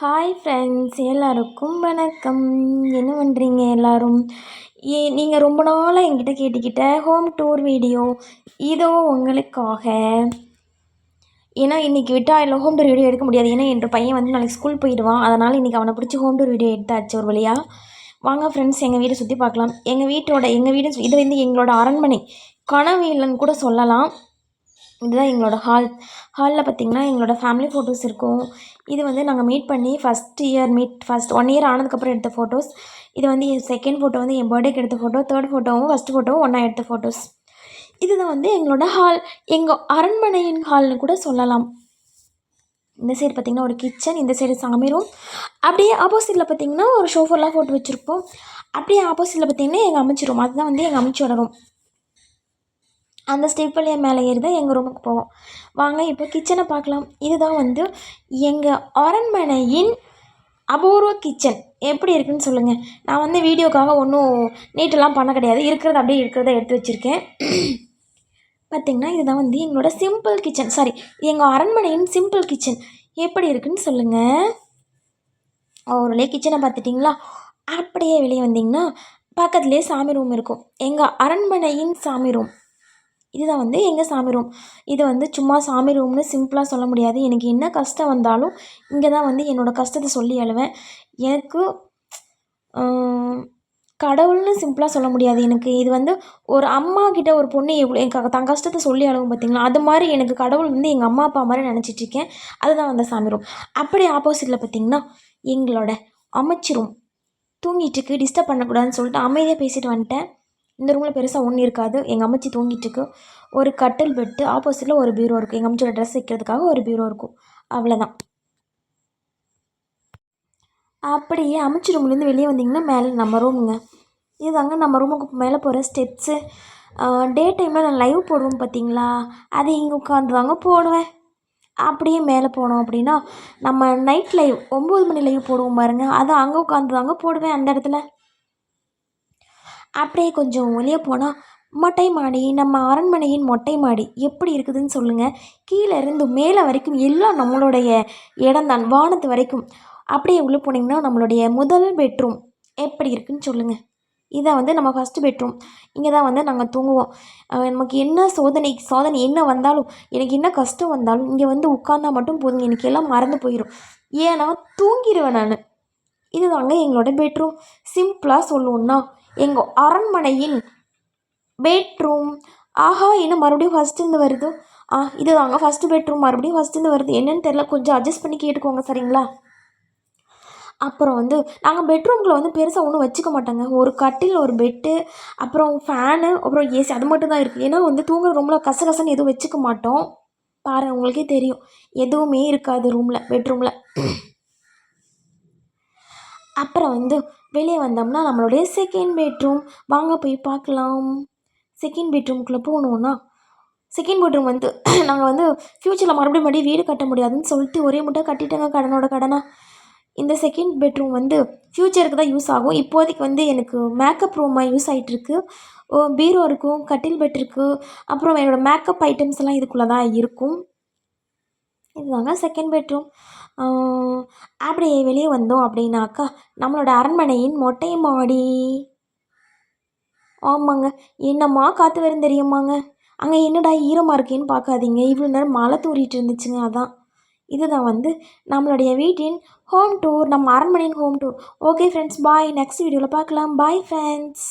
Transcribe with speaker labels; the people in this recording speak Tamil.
Speaker 1: ஹாய் ஃப்ரெண்ட்ஸ் எல்லாருக்கும் வணக்கம். என்ன பண்ணுறீங்க எல்லோரும்? ஏ நீங்கள் ரொம்ப நாளாக என்கிட்ட கேட்டுக்கிட்ட ஹோம் டூர் வீடியோ இதோ உங்களுக்காக. ஏன்னா இன்றைக்கி விட்டால் இல்லை ஹோம் டூர் வீடியோ எடுக்க முடியாது. ஏன்னா என் பையன் வந்து நாளைக்கு ஸ்கூல் போயிடுவான். அதனால் இன்றைக்கி அவனை பிடிச்சி ஹோம் டூர் வீடியோ எடுத்தாச்சு ஒரு வழியாக வாங்க ஃப்ரெண்ட்ஸ் எங்கள் வீட்டை சுற்றி பார்க்கலாம். எங்கள் வீட்டோட எங்கள் வீடு இது வந்து எங்களோட அரண்மனை. கனவு இல்லைன்னு கூட சொல்லலாம். இதுதான் எங்களோட ஹால் ஹாலில் பார்த்திங்கன்னா எங்களோட ஃபேமிலி ஃபோட்டோஸ் இருக்கும். இது வந்து நாங்கள் மீட் பண்ணி first year meet first one year ஆனதுக்கப்புறம் எடுத்த ஃபோட்டோஸ் இது வந்து என் செகண்ட் ஃபோட்டோ வந்து என் பர்த்டேக்கு எடுத்த ஃபோட்டோ தேர்ட் ஃபோட்டோவும் ஃபஸ்ட் ஃபோட்டோவும் ஒன்றா எடுத்த ஃபோட்டோஸ் இதுதான் வந்து எங்களோட ஹால் எங்கள் அரண்மனையின் ஹால்னு கூட சொல்லலாம். இந்த சைடு பார்த்திங்கன்னா ஒரு கிச்சன் இந்த சைடு சாமி ரூம் அப்படியே ஆப்போசிட்டில் பார்த்திங்கன்னா ஒரு ஷோஃபர்லாம் போட்டு வச்சுருப்போம். அப்படியே ஆப்போசிட்டில் பார்த்திங்கன்னா எங்கள் அமைச்சி ரூம் அதுதான் வந்து எங்கள் அமைச்சியோட ரூம் அந்த ஸ்டெப் வழியாக மேலே ஏறி தான் எங்கள் ரூமுக்கு போவோம். வாங்க இப்போ கிச்சனை பார்க்கலாம். இதுதான் வந்து எங்கள் அரண்மனையின் அபூர்வ கிச்சன் எப்படி இருக்குன்னு சொல்லுங்கள் நான் வந்து வீடியோக்காக ஒன்றும் நீட்டெல்லாம் பண்ண கிடையாது. இருக்கிறத அப்படியே இருக்கிறத எடுத்து வச்சுருக்கேன். பார்த்திங்கன்னா இதுதான் வந்து எங்களோட சிம்பிள் கிச்சன் சாரி எங்கள் அரண்மனையின் சிம்பிள் கிச்சன் எப்படி இருக்குன்னு சொல்லுங்கள் ஒரு கிச்சனை பார்த்துட்டிங்களா? அப்படியே வெளியே வந்தீங்கன்னா பக்கத்துலேயே சாமி ரூம் இருக்கும். எங்கள் அரண்மனையின் சாமி ரூம் இதுதான் வந்து எங்கள் சாமி ரூம்? இது வந்து சும்மா சாமி ரூம்னு சிம்பிளாக சொல்ல முடியாது. எனக்கு என்ன கஷ்டம் வந்தாலும் இங்கே தான் வந்து என்னோடய கஷ்டத்தை சொல்லி அழுவேன். எனக்கு கடவுள்னு சிம்பிளாக சொல்ல முடியாது எனக்கு. இது வந்து ஒரு அம்மா கிட்ட ஒரு பொண்ணு எவ்வளோ எனக்கு தன் கஷ்டத்தை சொல்லி அழுவும் பார்த்திங்களா அது மாதிரி எனக்கு கடவுள் வந்து எங்கள் அம்மா அப்பா மாதிரி நினச்சிட்ருக்கேன் அதுதான் வந்து சாமி ரூம். அப்படி ஆப்போசிட்டில் பார்த்திங்கன்னா எங்களோட அமைச்சி ரூம் தூங்கிட்டுருக்கு டிஸ்டர்ப் பண்ணக்கூடாதுன்னு சொல்லிட்டு அமைதியாக பேசிட்டு வந்துட்டேன். இந்த ரூமில் பெருசாக ஒன்றும் இருக்காது. எங்கள் அம்மச்சி தூங்கிட்டுருக்கு ஒரு கட்டில் பெட்டு ஆப்போசிட்டில் ஒரு பீரோ இருக்குது எங்கள் அம்மச்சியோட ட்ரெஸ் வைக்கிறதுக்காக ஒரு பீரோ இருக்கும். அவ்வளோதான் அப்படியே அமைச்சி ரூம்லேருந்து வெளியே வந்தீங்கன்னா மேலே நம்ம ரூமுங்க இதுதாங்க நம்ம ரூமுக்கு மேலே போகிற ஸ்டெப்ஸு டே டைமில் நான் லைவ் போடுவோம் பார்த்தீங்களா அது இங்கே உட்காந்து தாங்க போடுவேன். அப்படியே மேலே போனோம் அப்படின்னா நம்ம நைட் லைவ் ஒம்பது மணி லைவ் போடுவோம் பாருங்கள் அதை அங்கே உட்காந்து தாங்க போடுவேன் அந்த இடத்துல. அப்படியே கொஞ்சம் வெளியே போனால் மொட்டை மாடி நம்ம அரண்மனையின் மொட்டை மாடி எப்படி இருக்குதுன்னு சொல்லுங்கள் கீழே இருந்து மேலே வரைக்கும் எல்லாம் நம்மளுடைய இடம்தான் வானத்து வரைக்கும். அப்படியே உள்ளே போனீங்கன்னா நம்மளுடைய முதல் பெட்ரூம் எப்படி இருக்குதுன்னு சொல்லுங்கள் இதை வந்து நம்ம ஃபஸ்ட்டு பெட்ரூம் இங்கே தான் வந்து நாங்கள் தூங்குவோம். நமக்கு என்ன சோதனை சோதனை என்ன வந்தாலும் எனக்கு என்ன கஷ்டம் வந்தாலும் இங்கே வந்து உட்காந்தா மட்டும் போதுங்க. எனக்கு எல்லாம் மறந்து போயிடும் ஏன்னா தூங்கிடுவேன் நான். இதுதாங்க எங்களோட பெட்ரூம் சிம்பிளாக சொல்லுவோன்னா எங்கள் அரண்மனையின் பெட்ரூம் ஆஹா என்ன மறுபடியும் ஃபஸ்ட்டுருந்து வருது? ஆ இது தாங்க ஃபஸ்ட்டு பெட்ரூம் மறுபடியும் ஃபஸ்ட்டுருந்து வருது. என்னென்னு தெரில கொஞ்சம் அட்ஜஸ்ட் பண்ணி கேட்டுக்கோங்க சரிங்களா? அப்புறம் வந்து நாங்கள் பெட்ரூமில் வந்து பெருசாக ஒன்றும் வச்சுக்க மாட்டாங்க. ஒரு கட்டில் ஒரு பெட்டு அப்புறம் ஃபேனு அப்புறம் ஏசி அது மட்டும் தான் இருக்குது ஏன்னா வந்து தூங்குற ரூமில் கசகசன்னு எதுவும் வச்சுக்க மாட்டோம். பாருங்கள் உங்களுக்கே தெரியும். எதுவுமே இருக்காது ரூமில் பெட்ரூமில் அப்புறம் வந்து வெளியே வந்தோம்னா நம்மளுடைய செகண்ட் பெட்ரூம் வாங்க போய் பார்க்கலாம். செகண்ட் பெட்ரூம்குள்ளே போகணுன்னா செகண்ட் பெட்ரூம் வந்து நாங்கள் வந்து ஃப்யூச்சரில் மறுபடியும் மறுபடியும் வீடு கட்ட முடியாதுன்னு சொல்லிட்டு ஒரே முட்டை கட்டிட்டேங்க கடனோட கடனாக இந்த செகண்ட் பெட்ரூம் வந்து ஃப்யூச்சருக்கு தான் யூஸ் ஆகும். இப்போதைக்கு வந்து எனக்கு மேக்கப் ரூமாக யூஸ் ஆகிட்டுருக்கு பீரோ இருக்கும் கட்டில் பெட் இருக்குது அப்புறம் என்னோடய மேக்கப் ஐட்டம்ஸ் எல்லாம் இதுக்குள்ளே தான் இருக்கும். இதுதாங்க செகண்ட் பெட்ரூம் அப்படியே வெளியே வந்தோம் அப்படின்னாக்கா நம்மளோட அரண்மனையின் மொட்டை மாடி. ஆமாங்க. என்னம்மா காற்று வரும் தெரியுமாங்க? அங்கே என்னடா ஈரமாக இருக்கேன்னு பார்க்காதீங்க. இவ்வளோ நேரம் மழை தூரிட்டு இருந்துச்சுங்க அதான். இதுதான் வந்து நம்மளுடைய வீட்டின் ஹோம் டூர் நம்ம அரண்மனையின் home tour okay friends bye next வீடியோவில் பார்க்கலாம். Bye friends